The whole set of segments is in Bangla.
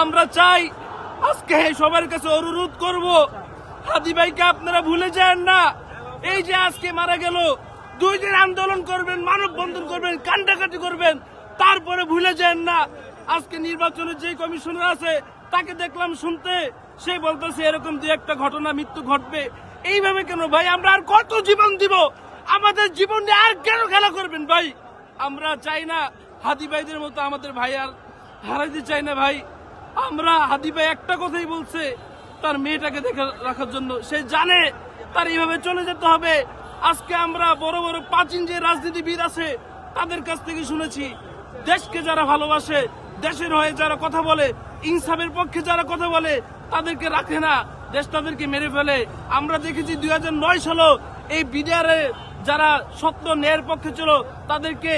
আমরা চাই আজকে সবার কাছে অনুরোধ করব। হাদি ভাইকে আপনারা ভুলে যান না। এই যে আজকে মারা গেল, দুই দিন আন্দোলন করবেন মানব বন্ধন করবেন কান্ডাকাটি করবেন, তারপরে ভুলে যান না। আজকে নির্বাচনের যে কমিশনার আছে, তাকে দেখলাম শুনতে, সে বলতেছে এরকম দু একটা ঘটনা, মৃত্যু ঘটবে। এইভাবে কেন ভাই, আমরা আর কত জীবন দিব? আমাদের জীবন নিয়ে আর কেন খেলা করবেন ভাই? আমরা চাই না, হাদি ভাইদের মতো আমাদের ভাই আর হারাইতে চাই না ভাই। আমরা হাদি একটা কথাই বলছে, তার মেয়েটাকে দেখে রাখার জন্য। সে জানে, তার এইভাবে চলে যেতে হবে। আজকে আমরা বড় বড় প্রাচীন যে রাজনীতিবিদ আছে, তাদের কাছ থেকে শুনেছি, দেশকে যারা ভালোবাসে, দেশের হয়ে যারা কথা বলে, ইনসাফের পক্ষে যারা কথা বলে, তাদেরকে রাখে না, দেশ তাদেরকে মেরে ফেলে। আমরা দেখেছি দুই হাজার নয় সালও এই বিডিআরে যারা সত্য ন্যায়ের পক্ষে ছিল, তাদেরকে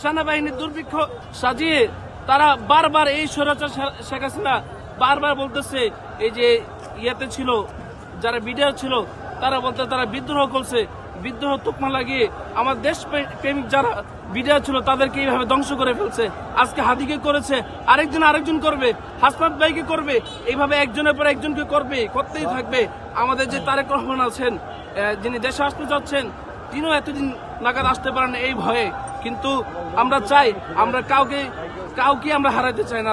সেনাবাহিনীর দুর্ভিক্ষ সাজিয়ে তারা বারবার এই স্বৈরাচার শেখ হাসিনা বারবার বলতেছে, এই যে ইয়েতে ছিল, যারা বিডিআর ছিল, তারা বলতে তারা বিদ্রোহ করছে। বিদ্রোহ তুকমা লাগিয়ে আমার দেশ প্রে- প্রেমিক যারা বিডিআর ছিল, তাদেরকে এইভাবে ধ্বংস করে ফেলছে। আজকে হাদিকে করেছে, আরেকজন আরেকজন করবে, হাসনাত ভাইকে করবে, এইভাবে একজনের পর একজনকে করবে, করতেই থাকবে। আমাদের যে তারেক রহমান আছেন যিনি দেশে আসতে যাচ্ছেন তিনিও এতদিন নাগাদ আসতে পারেন এই ভয়ে। কিন্তু আমরা চাই, আমরা কাউকে কাউকে আমরা হারাতে চাই না।